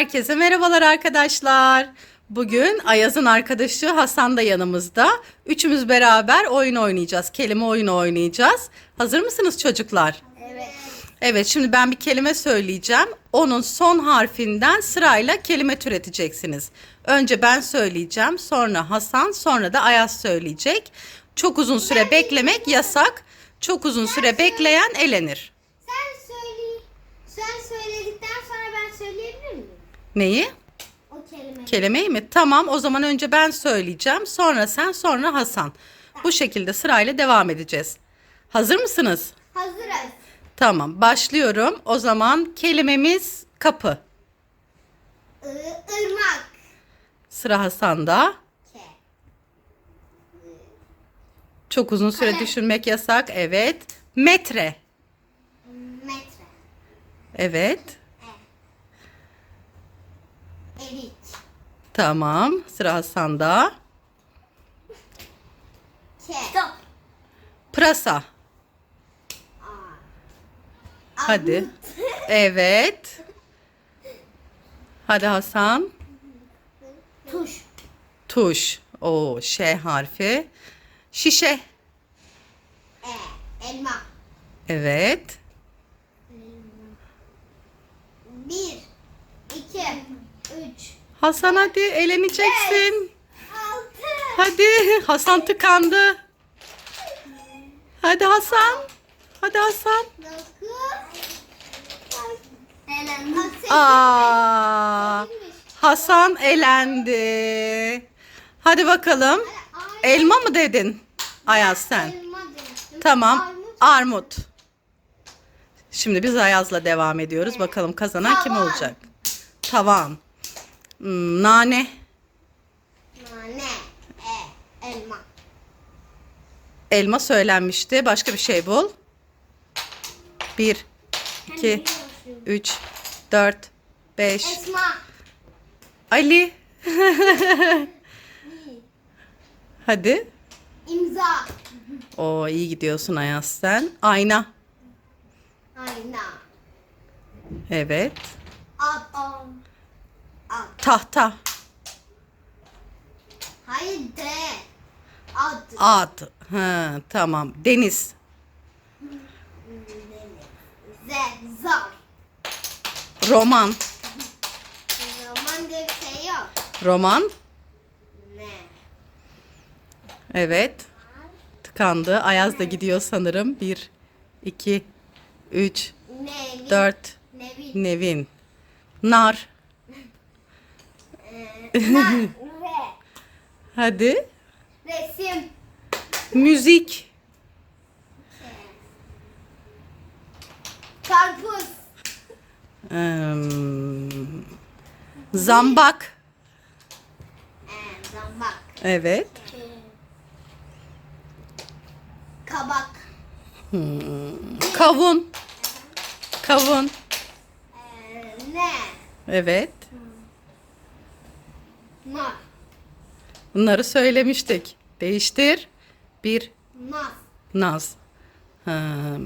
Herkese merhabalar arkadaşlar. Bugün Ayaz'ın arkadaşı Hasan da yanımızda. Üçümüz beraber oyun oynayacağız. Kelime oyunu oynayacağız. Hazır mısınız çocuklar? Evet. Evet şimdi ben bir kelime söyleyeceğim. Onun son harfinden sırayla kelime türeteceksiniz. Önce ben söyleyeceğim, sonra Hasan, sonra da Ayaz söyleyecek. Çok uzun süre beklemek yasak. Çok uzun süre bekleyen elenir. Sen söyle. Sen söyledikten sonra ben söyleyebilir miyim? Neyi? O kelimeyi. Kelimeyi mi? Tamam o zaman önce ben söyleyeceğim. Sonra sen sonra Hasan. Bu şekilde sırayla devam edeceğiz. Hazır mısınız? Hazırız. Tamam başlıyorum. O zaman kelimemiz kapı. I, ırmak. Sıra Hasan'da. Ke. Çok uzun süre Kalem. düşünmek yasak. Evet. Metre. Metre. Evet. Erik. Tamam. Sıra Hasan'da. Ke. Stop. Pırasa. Hadi. Evet. Hadi Hasan. Tuş. Tuş. O Ş harfi. Şişe. E. Elma. Evet. Bir. iki, Üç. Hasan hadi eğleneceksin. Altı. Hadi Hasan tıkandı. Hadi Hasan. Hadi Hasan. Dokuz. Aa, Hasan elendi. Hadi bakalım. Elma mı dedin? Ayaz sen. Tamam. Armut. Şimdi biz Ayaz'la devam ediyoruz. Bakalım kazanan kim olacak? Tavan. Hmm, nane. Nane. E. Elma. Elma söylenmişti. Başka bir şey bul. Bir, iki, üç, dört, beş. Esma. Ali. Hadi. İmza. O iyi gidiyorsun Ayaz sen. Ayna. Ayna. Evet. At. At. Tahta. Hayır de. At. At. Ha, tamam. Deniz. Z. Zar. Roman. Roman diye bir şey yok. Roman. Ne? Evet. Tıkandı. Ayaz da gidiyor sanırım. Bir, iki, üç, Nevi. dört. Nevi. Nevin. Nar. Hadi. Resim. Müzik. Karpuz. Hmm, zambak. Ee, zambak. Evet. Kabak. Kavun. Kavun. Ee, ne? Evet. Nar. Bunları söylemiştik. Değiştir. Bir. Naz. Naz. Hmm,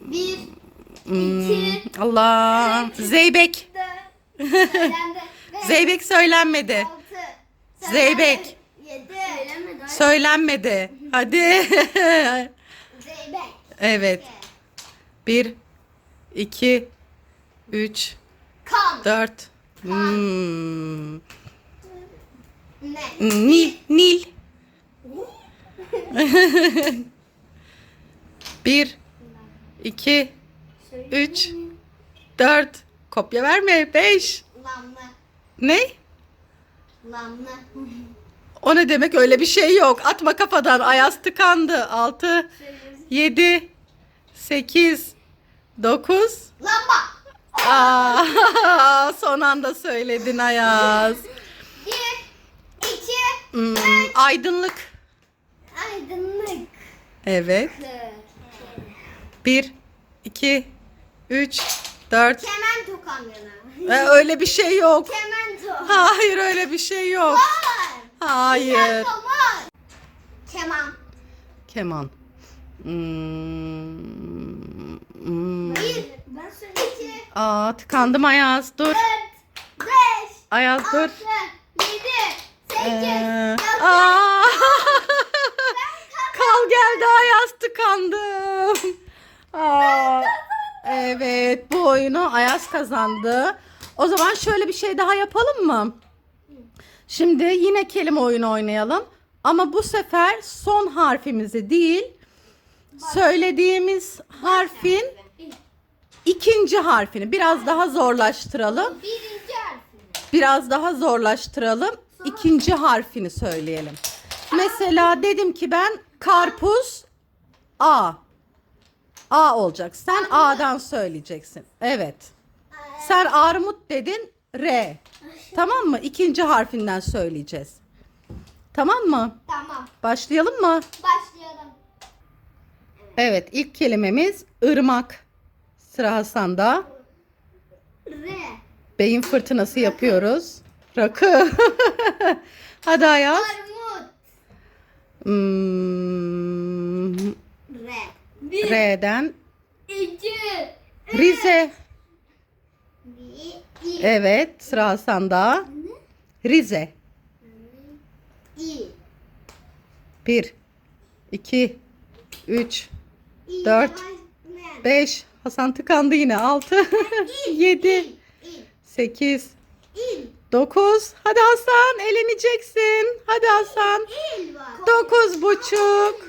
Bir. hmm, İki. Allah. Zeybek. Dört. Söylendi. Beş. Zeybek söylenmedi. Altı. Zeybek. Yedi. Söylemedi. Söylenmedi. Hadi. Zeybek. evet. Bir, iki, üç, Kan. dört. Hmm. Ne? Nil, Nil. Bir, iki, üç, dört. Kopya verme. Beş. Lamlı. Ne? Lamlı. O ne demek? Öyle bir şey yok. Atma kafadan. Ayaz tıkandı. Altı, yedi, sekiz, dokuz. Lamba. Aa, son anda söyledin Ayaz. Bir. iki, Hmm, aydınlık. Aydınlık. Evet. Bir, iki, üç, dört. Kemento kamyonu. Ee, öyle bir şey yok. Kemento. Hayır öyle bir şey yok. Var. Hayır. Kemento var. Keman. Keman. Hmm, hmm. Bir. Ben Ben söyleyeyim. İki, Aa tıkandım Ayaz. Dur. dört, beş, Ayaz dur. altı, yedi, sekiz, Ee, dokuz, aa. Kal geldi Ayaz tıkandım. Aa, evet bu oyunu Ayaz kazandı. O zaman şöyle bir şey daha yapalım mı? Şimdi yine kelime oyunu oynayalım. Ama bu sefer son harfimizi değil, söylediğimiz harfin ikinci harfini biraz daha zorlaştıralım. birinci harfini. Biraz daha zorlaştıralım. İkinci harfini söyleyelim. Mesela dedim ki ben karpuz A. A olacak. Sen A'dan söyleyeceksin. Evet. Sen armut dedin R. Tamam mı? İkinci harfinden söyleyeceğiz. Tamam mı? Tamam. Başlayalım mı? Başlayalım. Evet, ilk kelimemiz ırmak. Sıra Hasan'da. R. Beyin fırtınası yapıyoruz. Rakı. Hadi Ayaz. Armut. Hmm, R. Bir. R'den İki. Rize. Bir. İ. Evet, sıra Hasan'da. Rize. İ. 1 2 3 İ. Dört. Ne? 5 Hasan tıkandı yine. 6 7 İ. 8 İl. 9 Hadi Hasan eleneceksin. Hadi Hasan. İl var. 9 buçuk.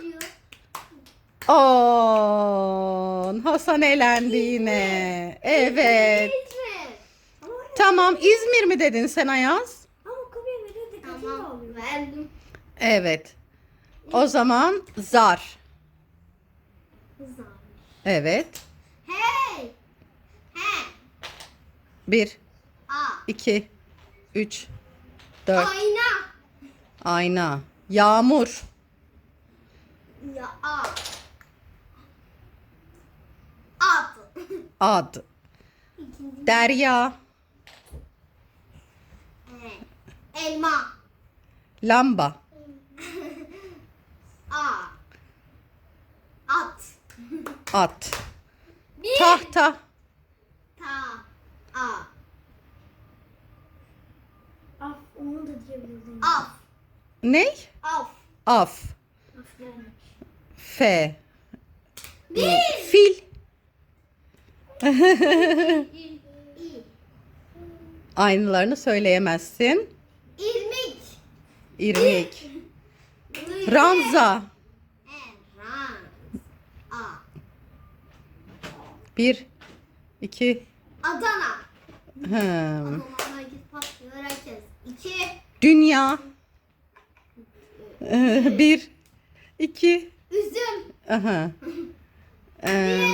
10 Hasan elendi yine. Evet. Tamam İzmir mi dedin sen Ayaz? Tamam. Verdim. Evet. O zaman zar. Hızlı. Evet. Hey. He. 1 A. 2 3 4 Ayna. Ayna. Yağmur. Ya A. At. Ad. Derya. Elma. Lamba. A. At. At. Tahta. Ta. A. Af onu da diyebilirdim. Af. Ne? Af. Af. F. Bir. Fil. İ. Aynılarını söyleyemezsin. İrmik. İrmik. Ranza. E. Ran. A. 1 2 Adana. hmm. Git patlıyor herkes. İki. Dünya. 1 2 Üzüm. Aha. Ee,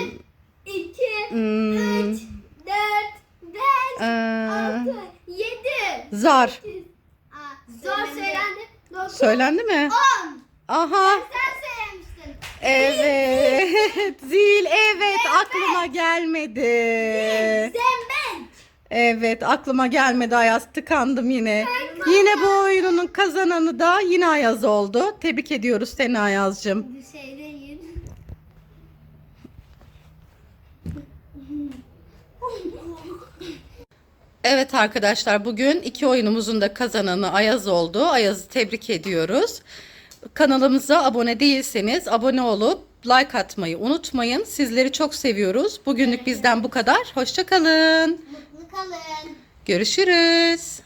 İki. hmm, Üç. Dört. Beş. ee, Altı. Yedi. zar. sekiz. Zor söylendi. Dokuz. Söylendi mi? On. Aha. Sen söylemiştin. Evet. Zil evet aklıma gelmedi. Zembenç. Evet aklıma gelmedi Ayaz tıkandım yine. Yine bu oyunun kazananı da yine Ayaz oldu. Tebrik ediyoruz seni Ayaz'cığım. Bir şey. Evet arkadaşlar bugün iki oyunumuzun da kazananı Ayaz oldu. Ayaz'ı tebrik ediyoruz. Kanalımıza abone değilseniz abone olup like atmayı unutmayın. Sizleri çok seviyoruz. Bugünlük bizden bu kadar. Hoşçakalın. Mutlu kalın. Görüşürüz.